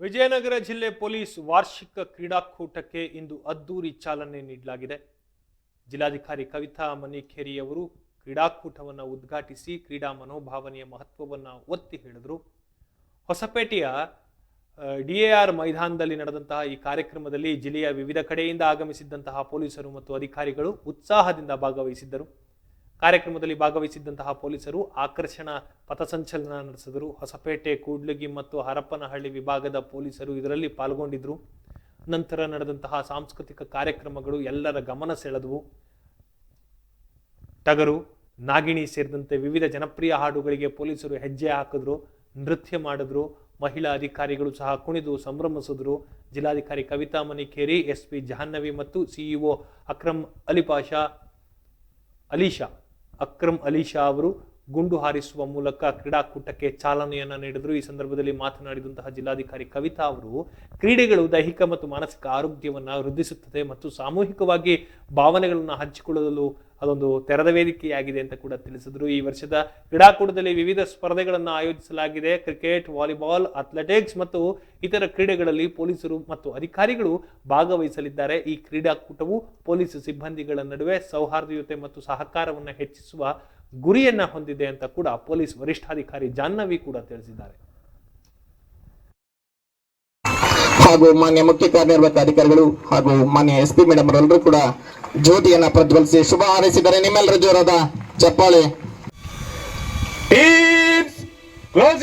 ವಿಜಯನಗರ ಜಿಲ್ಲೆ ಪೊಲೀಸ್ ವಾರ್ಷಿಕ ಕ್ರೀಡಾಕೂಟಕ್ಕೆ ಇಂದು ಅದ್ದೂರಿ ಚಾಲನೆ ನೀಡಲಾಗಿದೆ. ಜಿಲ್ಲಾಧಿಕಾರಿ ಕವಿತಾ ಮನಿಖೇರಿ ಅವರು ಕ್ರೀಡಾಕೂಟವನ್ನು ಉದ್ಘಾಟಿಸಿ ಕ್ರೀಡಾ ಮನೋಭಾವನೆಯ ಮಹತ್ವವನ್ನು ಒತ್ತಿ ಹೇಳಿದರು. ಹೊಸಪೇಟೆಯ ಡಿಎಆರ್ ಮೈದಾನದಲ್ಲಿ ನಡೆದಂತಹ ಈ ಕಾರ್ಯಕ್ರಮದಲ್ಲಿ ಜಿಲ್ಲೆಯ ವಿವಿಧ ಕಡೆಯಿಂದ ಆಗಮಿಸಿದ್ದಂತಹ ಪೊಲೀಸರು ಮತ್ತು ಅಧಿಕಾರಿಗಳು ಉತ್ಸಾಹದಿಂದ ಭಾಗವಹಿಸಿದ್ದರು. ಕಾರ್ಯಕ್ರಮದಲ್ಲಿ ಭಾಗವಹಿಸಿದ್ದಂತಹ ಪೊಲೀಸರು ಆಕರ್ಷಣ ಪಥಸಂಚಲನ ನಡೆಸಿದರು. ಹೊಸಪೇಟೆ, ಕೂಡ್ಲಗಿ ಮತ್ತು ಹರಪ್ಪನಹಳ್ಳಿ ವಿಭಾಗದ ಪೊಲೀಸರು ಇದರಲ್ಲಿ ಪಾಲ್ಗೊಂಡಿದ್ದರು. ನಂತರ ನಡೆದಂತಹ ಸಾಂಸ್ಕೃತಿಕ ಕಾರ್ಯಕ್ರಮಗಳು ಎಲ್ಲರ ಗಮನ ಸೆಳೆದವು. ಟಗರು, ನಾಗಿಣಿ ಸೇರಿದಂತೆ ವಿವಿಧ ಜನಪ್ರಿಯ ಹಾಡುಗಳಿಗೆ ಪೊಲೀಸರು ಹೆಜ್ಜೆ ಹಾಕಿದ್ರು, ನೃತ್ಯ ಮಾಡಿದ್ರು, ಮಹಿಳಾ ಅಧಿಕಾರಿಗಳು ಸಹ ಕುಣಿದು ಸಂಭ್ರಮಿಸಿದ್ರು. ಜಿಲ್ಲಾಧಿಕಾರಿ ಕವಿತಾ ಮನಿಕೇರಿ ಎಸ್ ಪಿ ಜಾಹ್ನವಿ ಮತ್ತು ಸಿಇಒ ಅಕ್ರಮ್ ಅಲಿಪಾಷಾ ಅಲೀಶಾ ಅಕ್ರಮ್ ಅಲೀಶಾ ಅವರು ಗುಂಡು ಹಾರಿಸುವ ಮೂಲಕ ಕ್ರೀಡಾಕೂಟಕ್ಕೆ ಚಾಲನೆಯನ್ನ ನೀಡಿದರು. ಈ ಸಂದರ್ಭದಲ್ಲಿ ಮಾತನಾಡಿದಂತಹ ಜಿಲ್ಲಾಧಿಕಾರಿ ಕವಿತಾ ಅವರು, ಕ್ರೀಡೆಗಳು ದೈಹಿಕ ಮತ್ತು ಮಾನಸಿಕ ಆರೋಗ್ಯವನ್ನು ವೃದ್ಧಿಸುತ್ತದೆ ಮತ್ತು ಸಾಮೂಹಿಕವಾಗಿ ಭಾವನೆಗಳನ್ನು ಹಂಚಿಕೊಳ್ಳಲು ಅದೊಂದು ತೆರೆದ ವೇದಿಕೆಯಾಗಿದೆ ಅಂತ ಕೂಡ ತಿಳಿಸಿದರು. ಈ ವರ್ಷದ ಕ್ರೀಡಾಕೂಟದಲ್ಲಿ ವಿವಿಧ ಸ್ಪರ್ಧೆಗಳನ್ನು ಆಯೋಜಿಸಲಾಗಿದೆ. ಕ್ರಿಕೆಟ್, ವಾಲಿಬಾಲ್, ಅಥ್ಲೆಟಿಕ್ಸ್ ಮತ್ತು ಇತರ ಕ್ರೀಡೆಗಳಲ್ಲಿ ಪೊಲೀಸರು ಮತ್ತು ಅಧಿಕಾರಿಗಳು ಭಾಗವಹಿಸಲಿದ್ದಾರೆ. ಈ ಕ್ರೀಡಾಕೂಟವು ಪೊಲೀಸ್ ಸಿಬ್ಬಂದಿಗಳ ನಡುವೆ ಸೌಹಾರ್ದಯುತೆ ಮತ್ತು ಸಹಕಾರವನ್ನು ಹೆಚ್ಚಿಸುವ ಗುರಿಯನ್ನ ಹೊಂದಿದೆ ಅಂತ ಕೂಡ ಪೊಲೀಸ್ ವರಿಷ್ಠಾಧಿಕಾರಿ ಜಾಹ್ನವಿ ಕೂಡ ತಿಳಿಸಿದ್ದಾರೆ. ಹಾಗೂ ಮಾನ್ಯ ಮುಖ್ಯ ಕಾರ್ಯನಿರ್ವಾಹಕ ಅಧಿಕಾರಿಗಳು ಹಾಗೂ ಮಾನ್ಯ ಎಸ್ ಪಿ ಮೇಡಮ್ ಅವರೆಲ್ಲರೂ ಕೂಡ ಜ್ಯೋತಿಯನ್ನ ಪ್ರಜ್ವಲಿಸಿ ಶುಭ ಹಾರೈಸಿದ್ದಾರೆ. ನಿಮ್ಮೆಲ್ಲರ ಜೋರಾದ ಚಪ್ಪಾಳೆ Teams, close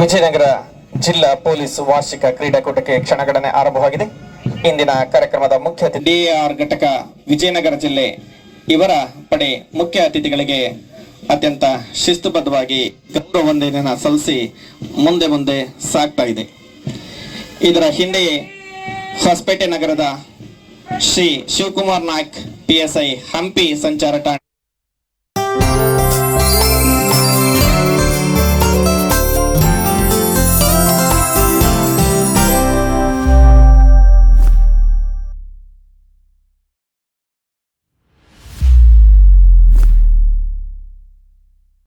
ವಿಜಯನಗರ ಜಿಲ್ಲಾ ಪೊಲೀಸ್ ವಾರ್ಷಿಕ ಕ್ರೀಡಾಕೂಟಕ್ಕೆ ಕ್ಷಣಗಣನೆ ಆರಂಭವಾಗಿದೆ. ಇಂದಿನ ಕಾರ್ಯಕ್ರಮದ ಮುಖ್ಯ ಡಿಆರ್ ಘಟಕ ವಿಜಯನಗರ ಜಿಲ್ಲೆ ಇವರ ಪಡೆ ಮುಖ್ಯ ಅತಿಥಿಗಳಿಗೆ ಅತ್ಯಂತ ಶಿಸ್ತುಬದ್ಧವಾಗಿ ಗೌರವ ವಂದನೆಯನ್ನ ಸಲ್ಲಿಸಿ ಮುಂದೆ ಮುಂದೆ ಸಾಗ್ತಾ ಇದೆ. ಇದರ ಹಿಂದೆಯೇ ಹೊಸಪೇಟೆ ನಗರದ ಶ್ರೀ ಶಿವಕುಮಾರ್ ನಾಯ್ಕ್ ಪಿಎಸ್ಐ ಹಂಪಿ ಸಂಚಾರ ಠಾಣೆ